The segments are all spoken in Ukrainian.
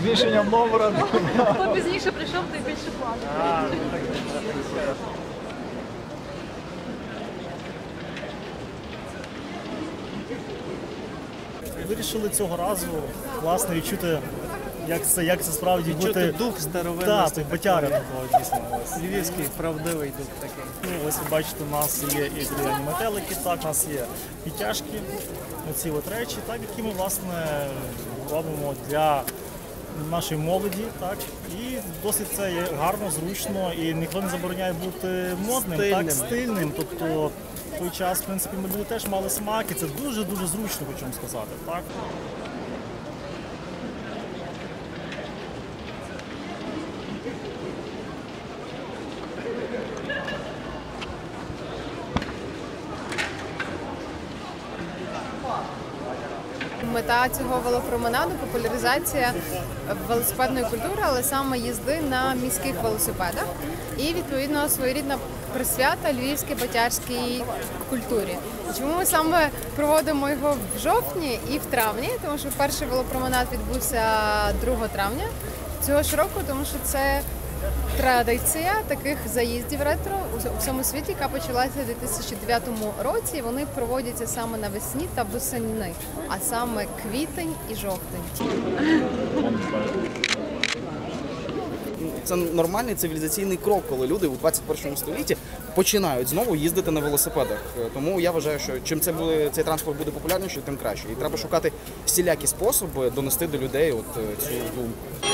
Збільшенням номера. Хто пізніше прийшов, той більше платить. Вирішили цього разу власне відчути, як це, як це справді Відчути бути дух старовинності Так, батяри такого дійсно. Львівський правдивий дух такий. Ну, ось ви бачите, у нас є і дерев'яні метелики, так, у нас є підтяжки, оці от речі, так, які ми власне робимо для нашої молоді, так, і досить це є гарно, зручно, і ніхто не забороняє бути модним, Стильним. так, стильним. Тобто в той час, в принципі, ми теж мали смак, і це дуже-дуже зручно, хочу вам сказати. Так. Мета цього велопроменаду популяризація велосипедної культури, але саме їзди на міських велосипедах і відповідно своєрідна присвята львівській батярській культурі. Чому ми саме проводимо його в жовтні і в травні? Тому що перший велопроменад відбувся 2 травня цього ж року, тому що це традиція таких заїздів ретро у всьому світі, яка почалася у 2009 році. Вони проводяться саме навесні та восени, а саме квітень і жовтень. Це нормальний цивілізаційний крок, коли люди у 21 столітті починають знову їздити на велосипедах. Тому я вважаю, що чим це буде цей транспорт буде популярніший, тим краще. І треба шукати всілякі способи донести до людей от е, цю думку.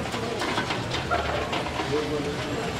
можу сказати.